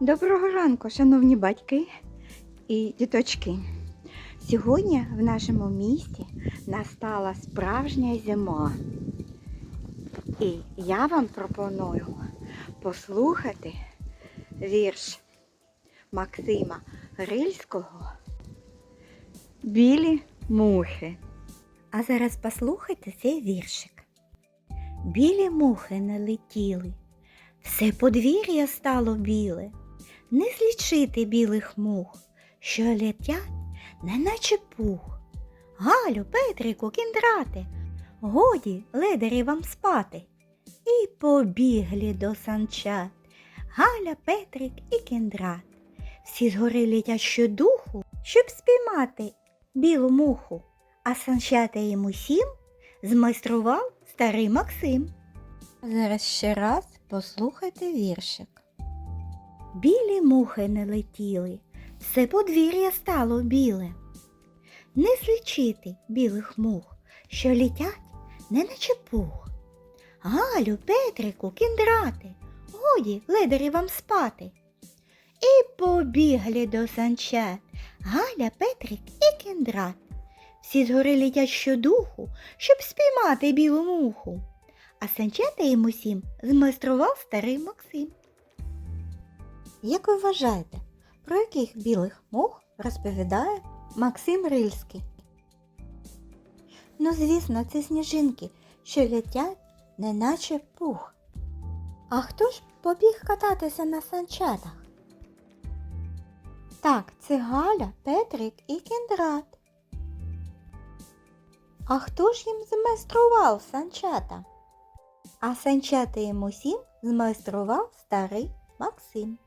Доброго ранку, шановні батьки і діточки. Сьогодні в нашому місті настала справжня зима. І я вам пропоную послухати вірш Максима Рильського Білі мухи. А зараз послухайте цей віршик. Білі мухи не летіли, все подвір'я стало біле, не злічити білих мух, що летять, неначе пух. Галю, Петрику, кіндрате, годі ледарі вам спати. І побігли до санчат Галя, Петрик і кіндрат. Всі згори летять щодуху, щоб спіймати білу муху, а санчата їм усім змайстрував старий Максим. Зараз ще раз послухайте віршик. Білі мухи не летіли, все подвір'я стало біле. Не злічити білих мух, що літять, не наче пух. Галю, Петрику, кіндрати, годі ледарі вам спати. І побігли до санчат Галя, Петрик і кіндрат. Всі згори літять щодуху, щоб спіймати білу муху. А санчата їм усім змайстрував старий Максим. Як ви вважаєте, про яких білих мух розповідає Максим Рильський? Ну, звісно, це сніжинки, що летять, неначе пух. А хто ж побіг кататися на санчатах? Так, це Галя, Петрик і Кіндрат. А хто ж їм змайстрував санчата? А санчата їм усім змайстрував старий Максим.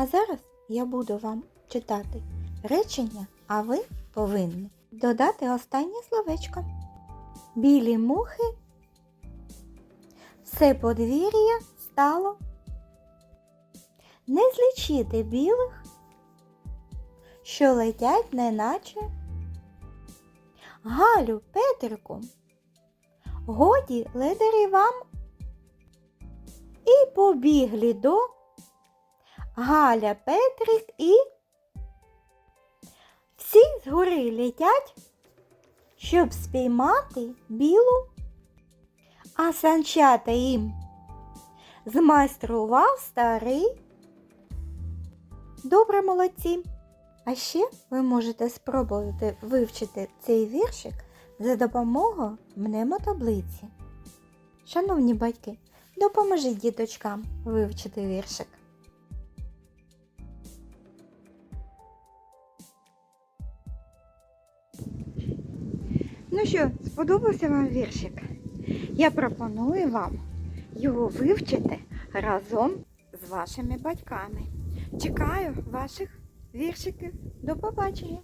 А зараз я буду вам читати речення, а ви повинні додати останнє словечко. Білі мухи, все подвір'я стало. Не злічити білих, що летять неначе. Галю, Петрику, годі ледарі вам. І побігли до Галя, Петрик і всі згори летять, щоб спіймати білу, а санчата їм змайстрував старий. Добре молодці! А ще ви можете спробувати вивчити цей віршик за допомогою мнемотаблиці. Шановні батьки, допоможіть діточкам вивчити віршик. Ну що, сподобався вам віршик? Я пропоную вам його вивчити разом з вашими батьками. Чекаю ваших віршиків. До побачення!